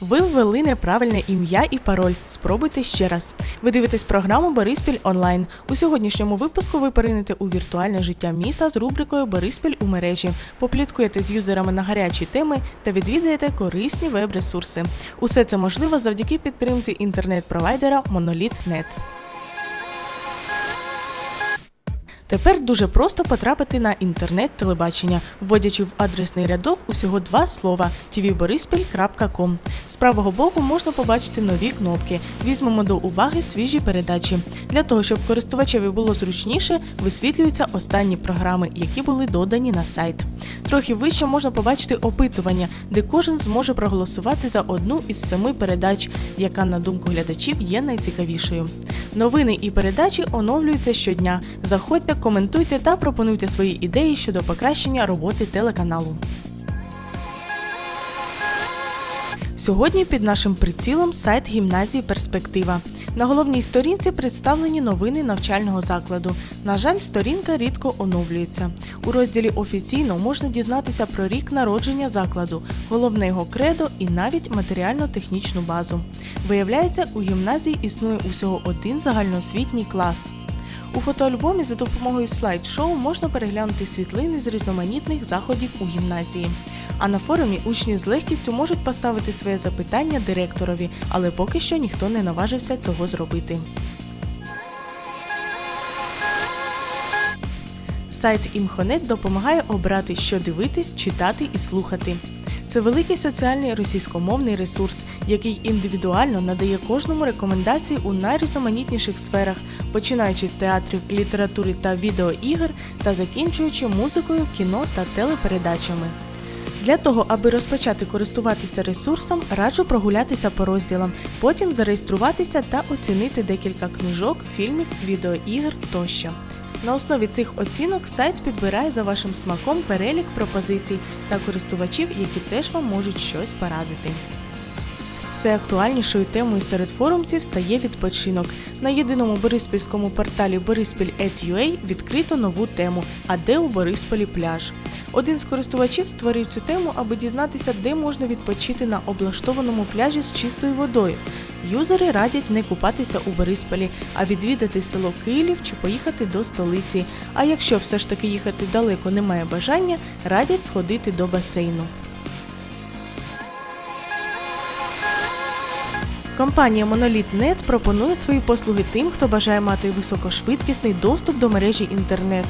Ви ввели неправильне ім'я і пароль. Спробуйте ще раз. Ви дивитесь програму Бориспіль онлайн. У сьогоднішньому випуску ви перейдете у віртуальне життя міста з рубрикою Бориспіль у мережі, попліткуєте з юзерами на гарячі теми та відвідаєте корисні веб-ресурси. Усе це можливо завдяки підтримці інтернет-провайдера Monolith.net. Тепер дуже просто потрапити на інтернет-телебачення, вводячи в адресний рядок усього два слова tvborispіль.com. З правого боку можна побачити нові кнопки. Візьмемо до уваги свіжі передачі. Для того, щоб користувачеві було зручніше, висвітлюються останні програми, які були додані на сайт. Трохи вище можна побачити опитування, де кожен зможе проголосувати за одну із семи передач, яка, на думку глядачів, є найцікавішою. Новини і передачі оновлюються щодня. Заходьте, коментуйте та пропонуйте свої ідеї щодо покращення роботи телеканалу. Сьогодні під нашим прицілом сайт гімназії Перспектива. На головній сторінці представлені новини навчального закладу. На жаль, сторінка рідко оновлюється. У розділі офіційно можна дізнатися про рік народження закладу, головне його кредо і навіть матеріально-технічну базу. Виявляється, у гімназії існує усього один загальноосвітній клас. У фотоальбомі за допомогою слайд-шоу можна переглянути світлини з різноманітних заходів у гімназії. А на форумі учні з легкістю можуть поставити своє запитання директорові, але поки що ніхто не наважився цього зробити. Сайт Імхонет допомагає обрати, що дивитись, читати і слухати. Це великий соціальний російськомовний ресурс, який індивідуально надає кожному рекомендації у найрізноманітніших сферах, починаючи з театрів, літератури та відеоігр та закінчуючи музикою, кіно та телепередачами. Для того, аби розпочати користуватися ресурсом, раджу прогулятися по розділам, потім зареєструватися та оцінити декілька книжок, фільмів, відеоігр тощо. На основі цих оцінок сайт підбирає за вашим смаком перелік пропозицій та користувачів, які теж вам можуть щось порадити. Все актуальнішою темою серед форумців стає відпочинок. На єдиному бориспільському порталі Бориспіль.ua відкрито нову тему А де у Борисполі пляж. Один з користувачів створив цю тему, аби дізнатися, де можна відпочити на облаштованому пляжі з чистою водою. Юзери радять не купатися у Борисполі, а відвідати село Київ чи поїхати до столиці. А якщо все ж таки їхати далеко немає бажання, радять сходити до басейну. Компанія Monolith.net пропонує свої послуги тим, хто бажає мати високошвидкісний доступ до мережі інтернет.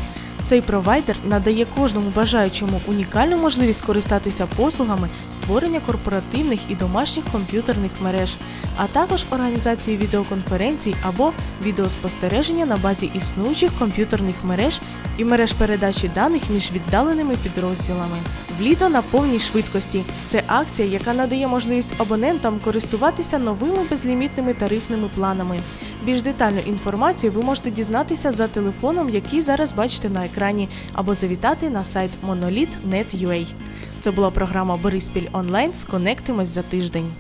Цей провайдер надає кожному бажаючому унікальну можливість скористатися послугами створення корпоративних і домашніх комп'ютерних мереж, а також організації відеоконференцій або відеоспостереження на базі існуючих комп'ютерних мереж і мереж передачі даних між віддаленими підрозділами. Вліто на повній швидкості. Це акція, яка надає можливість абонентам користуватися новими безлімітними тарифними планами. Більш детальну інформацію ви можете дізнатися за телефоном, який зараз бачите на екрані, або завітати на сайт monolith.net.ua. Це була програма Бориспіль онлайн. Сконектимось за тиждень.